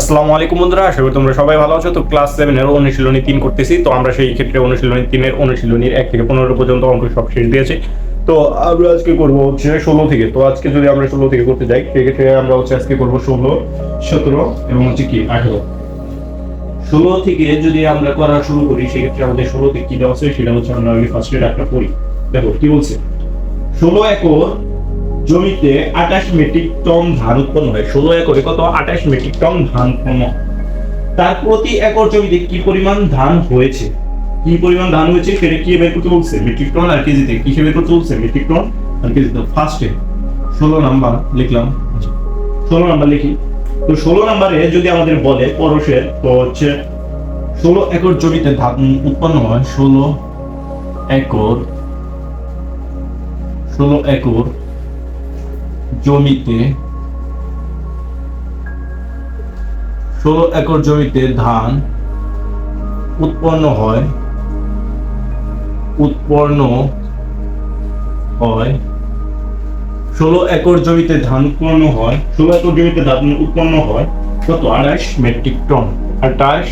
আসসালামু আলাইকুম বন্ধুরা, আশা করি তোমরা সবাই ভালো আছো। তো ক্লাস সেভেনের অনুশীলনী তিন করতেছি। তো আমরা সেই ক্ষেত্রে অনুশীলনী তিনের অনুশীলনীর এক থেকে পনেরো পর্যন্ত অঙ্ক সব শেষ দিয়েছি। তো আমরা আজকে করব হচ্ছে ষোলো থেকে। তো আজকে যদি আমরা ষোলো থেকে করতে যাই, সেক্ষেত্রে আমরা হচ্ছে আজকে করব ষোলো, সতেরো এবং হচ্ছে কি আঠেরো। ষোলো থেকে যদি আমরা করা শুরু করি, সেক্ষেত্রে আমাদের ষোলো থেকে কি দেওয়া আছে, সেটা হচ্ছে আমরা ফার্স্টে ডাকটা পড়ি। দেখো, কি বলছে? ষোলো একর জমিতে আঠাশ মেট্রিক টন ধান উৎপন্ন হয়। ষোলো একরে কত? আঠাশ মেট্রিক টন ধান উৎপন্ন। তার প্রতি একর জমিতে কি পরিমাণ ধান হয়েছে? কি পরিমাণ ধান হয়েছে সেটা কি বের করতে বলছে? মেট্রিক টন আর কেজিতে। কিসে বের করতে বলছে? মেট্রিক টন আর কেজিতে। ফার্স্টে ষোলো নাম্বার লিখলাম। ষোলো নাম্বার লিখি। তো ষোলো নাম্বারে যদি আমাদের বলে পরশের, তো হচ্ছে ষোলো একর জমিতে ধান উৎপন্ন হয়। ষোলো একর ষোলো একর জমিতে ষোলো একর জমিতে ধান উৎপন্ন হয় উৎপন্ন হয়, ষোলো একর জমিতে ধান উৎপন্ন হয়, ষোলো একর জমিতে ধান উৎপন্ন হয়, কত? আঠাশ মেট্রিক টন আঠাশ,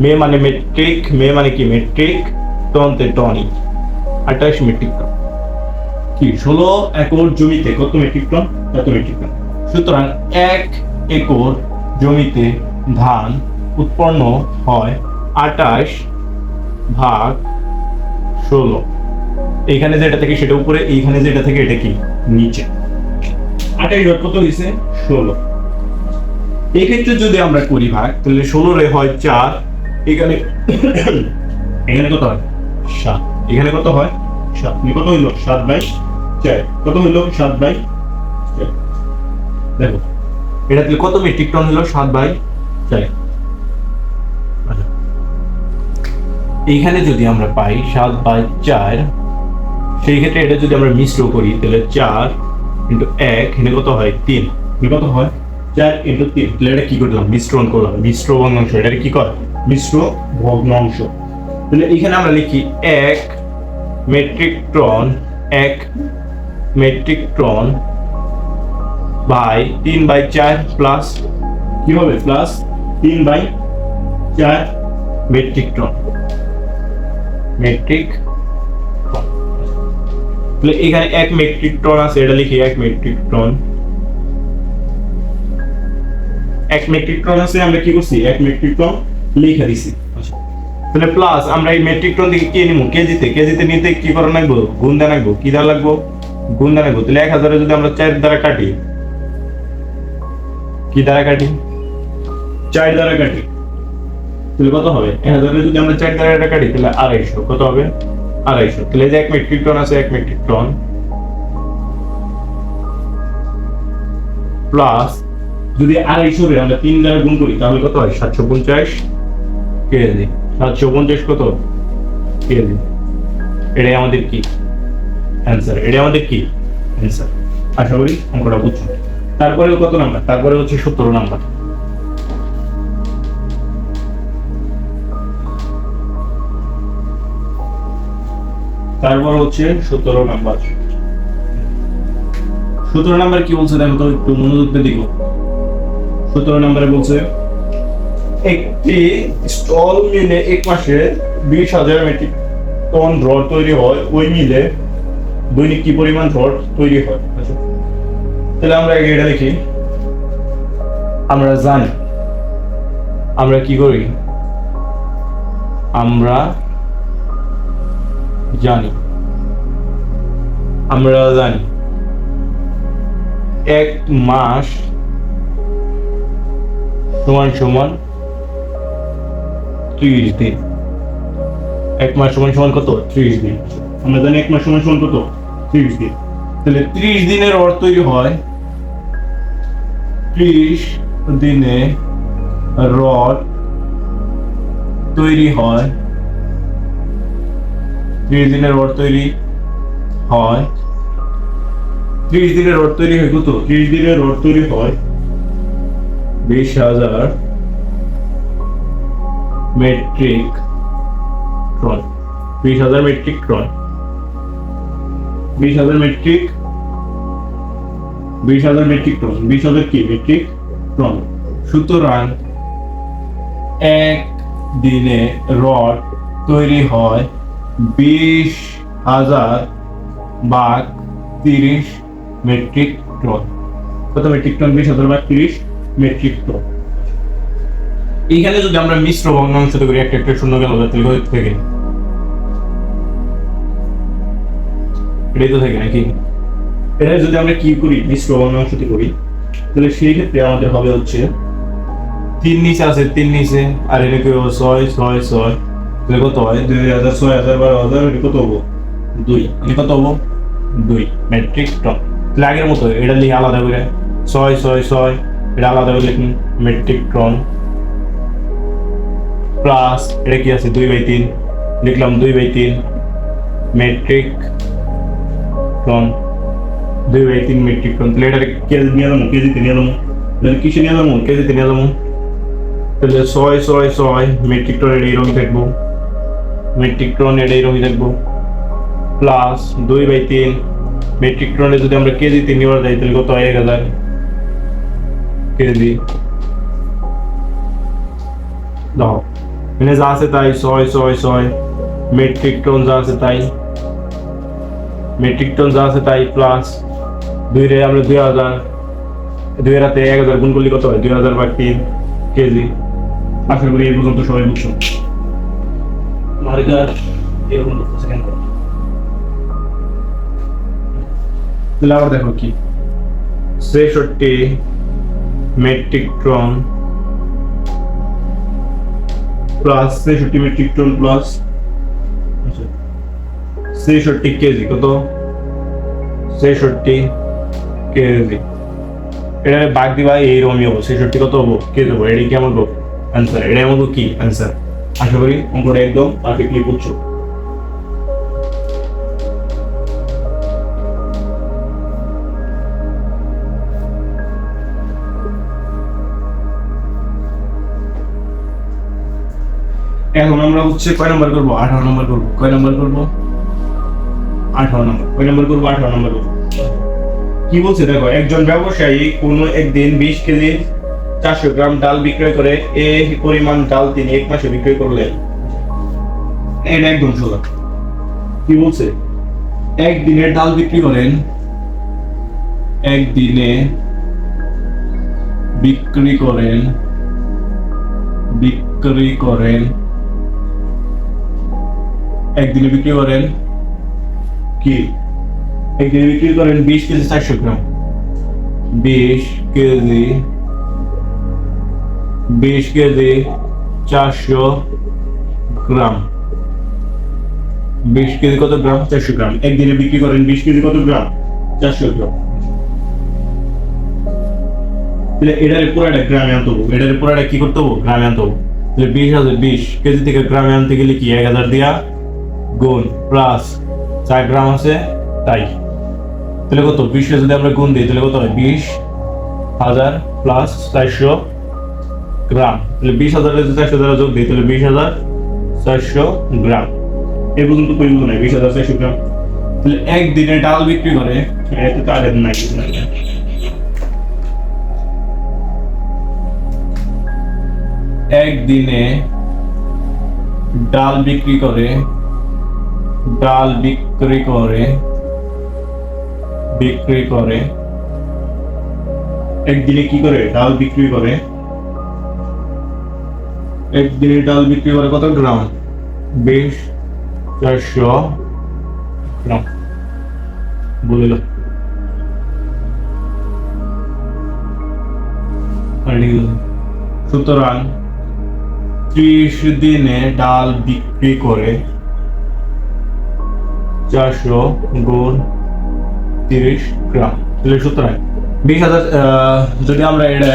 মে মানে মেট্রিক মে মানে কি? মেট্রিক টন টনতে টনই আঠাশ মেট্রিক টন কি? ষোলো একর জমিতে, কত মেট্রিক টন কত মেট্রিক টন সুতরাং এক একর জমিতে ধান উৎপন্ন হয় আটাশ ভাগ ষোলো। এইখানে যেটা থেকে সেটা উপরে, এইখানে যেটা থেকে এটা কি? নিচে। আটাশ ভাগ কত হয়েছে ষোলো। এক্ষেত্রে যদি আমরা করি ভাগ, তাহলে ষোলো রে হয় চার, এখানে এখানে কত হয়? সাত। এখানে কত হয়? সাত। মানে কত হইল? সাত বাই কত হইল সাত বাই দেখো, এটা কত মেট্রিক টন হলো সাত বাই আচ্ছা। এইখানে যদি আমরা পাই সাত বাই চার, সেই ক্ষেত্রে এটা যদি আমরা মিশ্র করি, তাহলে চার ইন্টু এক এখানে কত হয়? তিন। কত হয়? চার ইন্টু তিন। তাহলে এটা কি করলাম মিশ্রণ করলাম। মিশ্র ভগ্নাংশ। এটা কি কর? মিশ্র ভগ্নাংশ। তাহলে এখানে আমরা লিখি এক মেট্রিক টন এক মেট্রিক টন বাই তিন বাই চার প্লাস কি হবে? প্লাস তিন বাই চার মেট্রিক টন মেট্রিক তাহলে এখানে এক মেট্রিক টন আছে, এটা লিখি, এক মেট্রিক টন এক মেট্রিক টন আছে, আমরা কি করছি? এক মেট্রিক টন লিখে দিছি। তাহলে প্লাস আমরা এই মেট্রিক টন থেকে কি নিব কেজিতে কেজিতে নিতে কি করা লাগবো? গুণ দেওয়া লাগবো? কি দেওয়া লাগবো? গুণ দেওয়া লাগবো তাহলে এক হাজারে যদি আমরা চার দ্বারা কাটি, কি দ্বারা কাটি? চার দ্বারা কাটি। তাহলে কত হবে? এক হাজারে যদি আমরা চার দ্বারা কাটি, তাহলে আড়াইশো। কত হবে? আড়াইশো। তাহলে যে এক মেট্রিক টন আছে, এক মেট্রিক টন প্লাস যদি আড়াইশো রে আমরা তিন দ্বারা গুণ করি, তাহলে কত হয়? সাতশো পঞ্চাশ। কেজি সাতশো পঞ্চাশ কত? কেজি এটাই আমাদের কি? অ্যান্সার এটাই আমাদের কি অ্যান্সার আশা করি অঙ্কটা বুঝছ তারপরে কত নাম্বার তারপরে হচ্ছে সতেরো নাম্বার তারপর হচ্ছে সতেরো নাম্বার সতেরো নাম্বার কি বলছে দেখো তো, একটু মনোযোগ দিয়ে দেখো। সতেরো নাম্বারে বলছে, একটি স্টল মিলে এক মাসে বিশ হাজার মেট্রিক টন রড তৈরি হয়। ওই মিলে দৈনিক কি পরিমাণ রড তৈরি হয়? আচ্ছা। তাহলে আমরা আগে এটা দেখি। আমরা জানি। আমরা কি করি? আমরা জানি। আমরা জানি। এক মাস সমান সমান ত্রিশ দিন। এক মাস সমান সমান কত? ত্রিশ দিন। আমরা জানি এক মাস সমান সমান কত? ত্রিশ দিন তাহলে ত্রিশ দিনের অর্থ তৈরি হয়। ত্রিশ দিনে রড তৈরি হয়। ত্রিশ দিনের রড তৈরি হয়। ত্রিশ দিনের রড তৈরি হয় কত? ত্রিশ দিনের রড তৈরি হয় বিশ হাজার মেট্রিক টন বিশ হাজার মেট্রিক টন বিশ হাজার মেট্রিক বিশ হাজার মেট্রিক টন বিশ হাজার কি? মেট্রিক টন সুতরাং এক দিনে রড তৈরি হয় বিশ হাজার বাঘ তিরিশ মেট্রিক টন কত মেট্রিক টন বিশ হাজার বাঘ তিরিশ মেট্রিক টন এইখানে যদি আমরা মিশ্র ভগ্নাংশ করি, একটা একটা শূন্য গেল, তাহলে থেকে। এটাই তো থাকে নাকি? এটা যদি আমরা কি করি, মিশ্র ভগ্নাংশটি করি, তাহলে সেই ক্ষেত্রে আমাদের হবে হচ্ছে তিন নিচে আছে, তিন নিচে, আর এটা কি হবে ছয় ছয় ছয়, তাহলে কত হয়? দুই হাজার, ছয় হাজার, বারো হাজার, এটা কত হব? দুই। এটা কত হব? দুই। মেট্রিক টন তাহলে আগের মতো, এটা লিখে আলাদা করে। ছয় ছয় ছয়, এটা আলাদা করে লিখুন। মেট্রিক টন প্লাস এটা কি আছে? দুই বাই তিন। লিখলাম দুই বাই তিন। মেট্রিক টন দুই বাই তিন মেট্রিক টন তাহলে এটা কেজি নিয়ে যাব কেজিতে নিয়ে যাব তাহলে কিসে নিয়ে যাব কেজিতে নিয়ে যাব তাহলে ছয় ছয় ছয় মেট্রিক টন এটা এইরকম থাকব মেট্রিক টন এটা এইরকম থাকব প্লাস দুই বাই তিন মেট্রিক টনে যদি আমরা কেজিতে নেওয়া যাই তাহলে কত হয় এক হাজার কেজি দাও এখানে যা আছে তাই ছয় ছয় ছয় মেট্রিক টন যা আছে তাই মেট্রিক টন যা আছে তাই প্লাস দুই রে আমরা দুই হাজার দুই হাজারতে এক হাজার গুণ করলে কত হয়? দুই হাজার বা তিন কেজি। আশা করি এই পর্যন্ত সবাই বুঝছ। মার্কার এরকম সেকেন্ড তাহলে আবার দেখো কি। ছেষট্টি মেট্রিক টন প্লাস ছেষট্টি মেট্রিক টন প্লাস ছেষট্টি কেজি, কত? ছেষট্টি কেজি। এটা বাদ দিবা এইরকমই হব। ছেষট্টি কত হব? কেজি হব। এটা কি আমার অ্যান্সার এটা আমার কি? অ্যান্সার আশা করি অঙ্কটা একদম পারফেক্টলি বুঝছ। এখন আমরা হচ্ছে কয় নাম্বার করব? আঠারো নম্বর করব। কয় নম্বর করব? আঠারো নম্বর। কয় নাম্বার করব, আঠারো নম্বর করব। কি বলছে দেখো, একজন ব্যবসায়ী কোনো একদিন বিশ কেজি চারশো গ্রাম ডাল বিক্রয় করে এই পরিমাণ ডাল তিনি এক মাসে বিক্রয় করলেন। এটা একদম সোজা। কি বলছে? একদিনে ডাল বিক্রি করেন, একদিনে বিক্রি করেন বিক্রি করেন, একদিনে বিক্রি করেন কি? একদিনে বিক্রি করেন বিশ কেজি চারশো গ্রাম। বিশ কেজি বিশ কেজি চারশো গ্রাম। বিশ কেজি কত গ্রাম? চারশো গ্রাম। একদিনে বিক্রি করেন বিশ কেজি কত গ্রাম? চারশো গ্রাম। তাহলে এটার পুরাটা গ্রামে আনতে হব। এটার পুরাটা কি করতে হব? গ্রামে আনতে হব। বিশ হাজার বিশ কেজি থেকে গ্রামে আনতে গেলে কি এক হাজার দিয়া গুণ প্লাস চার গ্রাম আছে, তাই। তাহলে কত? বিশে যদি আমরা গুণ দিই, তাহলে কত হয়? বিশ হাজার প্লাস চারশো গ্রাম। তাহলে বিশ হাজারের যদি চারশো দ্বারা যোগ দিই, তাহলে বিশ হাজার চারশো গ্রাম। এ পর্যন্ত পরিবর্ত নাই, বিশ হাজার চারশো গ্রাম। তাহলে একদিনে ডাল বিক্রি করে, এতে তো আগে নাই কিছু নাই। একদিনে ডাল বিক্রি করে ডাল বিক্রি করে বিক্রি করে। একদিনে কি করে? ডাল বিক্রি করে। একদিনে ডাল বিক্রি করে কত গ্রাম? বিশ, চারশো গ্রাম। বলিল সুতরাং ত্রিশ দিনে ডাল বিক্রি করে চারশো গুণ তিরিশ গ্রাম। তাহলে সুতরাং বিশ হাজার যদি আমরা এটা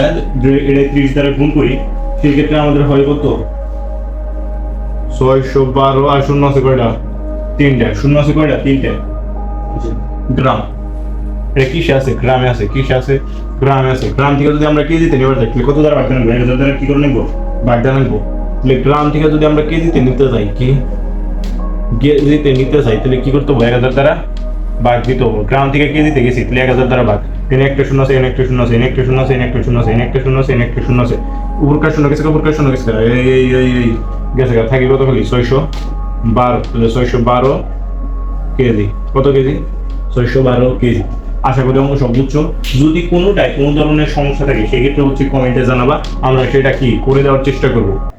এটা ত্রিশ দ্বারা গুণ করি সেই ক্ষেত্রে আমাদের হয় কত? ছয়শো বারো আর শূন্য আছে কয়টা? তিনটা। শূন্য আছে কয়টা? তিনটা। গ্রাম। এটা কিসে আছে? গ্রামে আছে। কিসে আছে? গ্রামে আছে। গ্রাম থেকে যদি আমরা কেজিতে নেবার যাই কত দ্বারা বাগদা নেব দ্বারা কি করে নেব? বাগদা নেব তাহলে গ্রাম থেকে যদি আমরা কেজিতে নিতে যাই, কি? কেজিতে নিতে চাই তাহলে কি করতে হবে? এক হাজার দ্বারা বাঘ দিতে হবে। গ্রাম থেকে কেজিতে গেছি? তাহলে এক হাজার দ্বারা বাঘ। এনে একটা শূন্য আছে এনে একটা শূন্য আছে এনে একটা শূন্য আছে এনে একটা শূন্য আছে এনে একটা শূন্য আছে এনে একটা শূন্য আছে। উপর কাজ শোনা গেছে উপর কাজ শোনা গেছে এই এই এই এই গেছে থাকি কত খালি? ছয়শো বারো তাহলে ছয়শো বারো কেজি। কত কেজি? ছয়শো বারো কেজি। আশা করি অঙ্ক সব বুঝছ। যদি কোনোটাই কোনো ধরনের সমস্যা থাকে সেক্ষেত্রে হচ্ছে কমেন্টে জানাবা। আমরা সেটা কি করে দেওয়ার চেষ্টা করব?